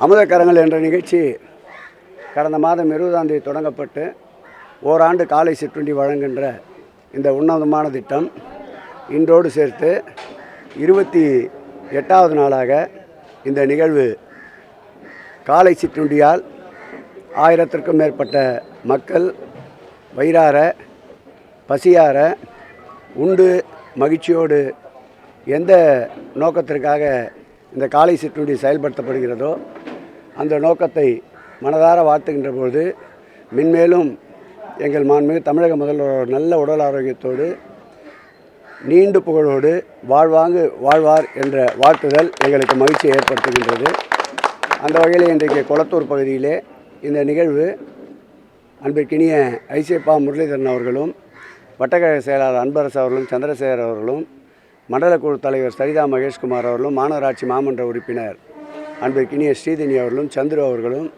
அமுதக்கரங்கள் என்ற நிகழ்ச்சி கடந்த மாதம் இருபதாம் தேதி தொடங்கப்பட்டு ஓராண்டு காலை சிற்றுண்டி வழங்குகின்ற இந்த உன்னதமான திட்டம். இன்றோடு சேர்த்து இருபத்தி எட்டாவது நாளாக இந்த நிகழ்வு காலை சிற்றுண்டியால் ஆயிரத்திற்கும் மேற்பட்ட மக்கள் வயிறார பசியார உண்டு மகிழ்ச்சியோடு எந்த நோக்கத்திற்காக இந்த காலை சிற்றுண்டி செயல்படுத்தப்படுகிறதோ அந்த நோக்கத்தை மனதார வாழ்த்துகின்ற பொழுது மென்மேலும் எங்கள் மாண்புமிகு தமிழக முதல்வர் நல்ல உடல் ஆரோக்கியத்தோடு நீண்டு புகழோடு வாழ்வாங்கு வாழ்வார் என்ற வாழ்த்துதல் எங்களுக்கு மகிழ்ச்சியை ஏற்படுத்துகின்றது. அந்த வகையில் இன்றைக்கு கொளத்தூர் பகுதியிலே இந்த நிகழ்வு அன்பிற்கினிய ஐசியப்பா முரளிதரன் அவர்களும் வட்டக்கழக செயலாளர் அன்பரசு அவர்களும் சந்திரசேகர் அவர்களும் மண்டலக்குழு தலைவர் சரிதா மகேஷ்குமார் அவர்களும் மாநகராட்சி மாமன்ற உறுப்பினர் அன்பிற்கினிய ஸ்ரீதேனி அவர்களும் சந்துரு அவர்களும்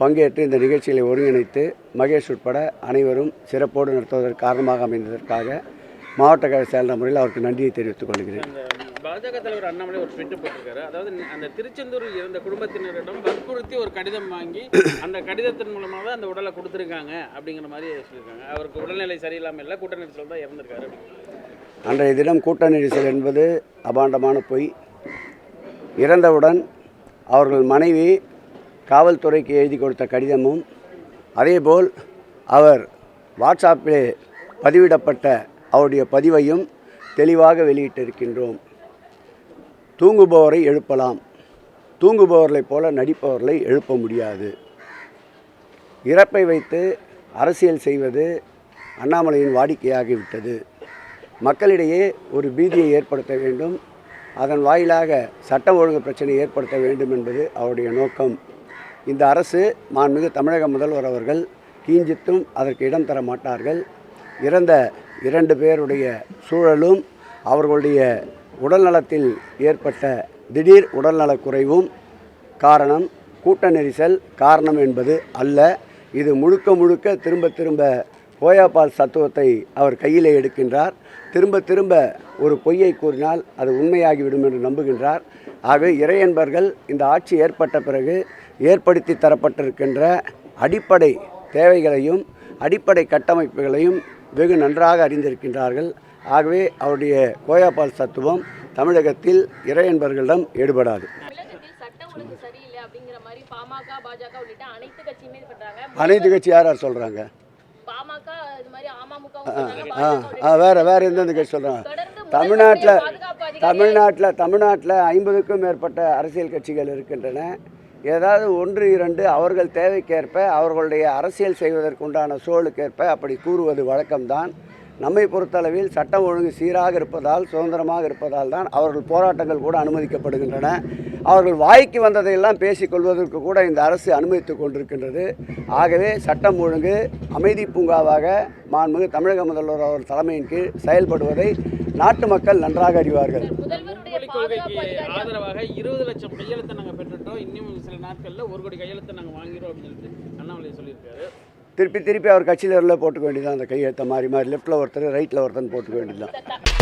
பங்கேற்று இந்த நிகழ்ச்சிகளை ஒருங்கிணைத்து மகேஷ் உட்பட அனைவரும் சிறப்போடு நடத்துவதற்கு காரணமாக அமைந்ததற்காக மாவட்ட கழக செயலாளர் முறையில் அவருக்கு நன்றியை தெரிவித்துக் கொள்கிறேன். பாஜக தலைவர் அண்ணாமலை ஒரு ட்விட்டு போட்டிருக்காரு. அதாவது அந்த திருச்செந்தூரில் இருந்த குடும்பத்தினரிடம் வற்புறுத்தி ஒரு கடிதம் வாங்கி அந்த கடிதத்தின் மூலமாக தான் அந்த உடலை கொடுத்துருக்காங்க அப்படிங்கிற மாதிரி சொல்லியிருக்காங்க. அவருக்கு உடல்நிலை சரியில்லாமல் இல்லை கூட்ட நெரிசல் தான் இறந்திருக்காரு அன்றைய தினம் கூட்ட நெரிசல் என்பது அபாண்டமான பொய். இறந்தவுடன் அவர்கள் மனைவி காவல்துறைக்கு எழுதி கொடுத்த கடிதமும் அதேபோல் அவர் வாட்ஸ்அப்பிலே பதிவிடப்பட்ட அவருடைய பதிவையும் தெளிவாக வெளியிட்டிருக்கின்றோம். தூங்குபவரை எழுப்பலாம். தூங்குபவர்களைப் போல நடிப்பவர்களை எழுப்ப முடியாது. இறப்பை வைத்து அரசியல் செய்வது அண்ணாமலையின் வாடிக்கையாகிவிட்டது. மக்களிடையே ஒரு பீதியை ஏற்படுத்த வேண்டும். அதன் வாயிலாக சட்ட ஒழுங்கு பிரச்சனை ஏற்படுத்த வேண்டும் என்பது அவருடைய நோக்கம். இந்த அரசு மாண்புமிகு தமிழக முதல்வர் அவர்கள் கீஞ்சித்தும் அதற்கு இடம் தர மாட்டார்கள். இறந்த இரண்டு பேருடைய சூழலும் அவர்களுடைய உடல்நலத்தில் ஏற்பட்ட திடீர் உடல்நலக்குறைவும் காரணம் கூட்ட நெரிசல் காரணம் என்பது அல்ல. இது முழுக்க முழுக்க திரும்ப திரும்ப கோயாபால் தத்துவத்தை அவர் கையிலே எடுக்கின்றார். திரும்ப திரும்ப ஒரு பொய்யை கூறினால் அது உண்மையாகிவிடும் என்று நம்புகின்றார். ஆகவே இறையன்பர்கள் இந்த ஆட்சி ஏற்பட்ட பிறகு ஏற்படுத்தி தரப்பட்டிருக்கின்ற அடிப்படை தேவைகளையும் அடிப்படை கட்டமைப்புகளையும் வெகு நன்றாக அறிந்திருக்கின்றார்கள். ஆகவே அவருடைய கோயாபால் தத்துவம் தமிழகத்தில் இறையன்பர்களிடம் உள்ளிட்ட அனைத்து கட்சி யார் யார் சொல்கிறாங்க ஆ வேறு வேறு எந்தெந்த கட்சி சொல்கிறாங்க தமிழ்நாட்டில் தமிழ்நாட்டில் தமிழ்நாட்டில் ஐம்பதுக்கும் மேற்பட்ட அரசியல் கட்சிகள் இருக்கின்றன. ஏதாவது ஒன்று இரண்டு அவர்கள் தேவைக்கேற்ப அவர்களுடைய அரசியல் செய்வதற்குண்டான சூழலுக்கேற்ப அப்படி கூறுவது வழக்கம்தான். நம்மை பொறுத்தளவில் சட்டம் ஒழுங்கு சீராக இருப்பதால் சுதந்திரமாக இருப்பதால் தான் அவர்கள் போராட்டங்கள் கூட அனுமதிக்கப்படுகின்றன. அவர்கள் வாய்க்கு வந்ததையெல்லாம் பேசிக்கொள்வதற்கு கூட இந்த அரசு அனுமதித்து கொண்டிருக்கின்றது. ஆகவே சட்டம் ஒழுங்கு அமைதி பூங்காவாக மாண்புமிகு தமிழக முதல்வர் அவர் தலைமையின் கீழ் செயல்படுவதை நாட்டு மக்கள் நன்றாக அறிவார்கள். ஆதரவாக இருபது லட்சம் கையெழுத்தை நாங்கள் பெற்றுட்டோம். இன்னும் சில நாட்களில் ஒரு கோடி கையெழுத்தை நாங்கள் வாங்கிறோம் அப்படின்னு சொல்லிட்டு அண்ணாமலை சொல்லியிருக்காரு. திருப்பி திருப்பி அவர் கட்சியில் போட்டுக்க வேண்டியதான் அந்த கையெழுத்த மாறி மாறி லெஃப்ட்டில் ஒருத்தர் ரைட்டில் ஒருத்தர் போட்டுக்க வேண்டியதான்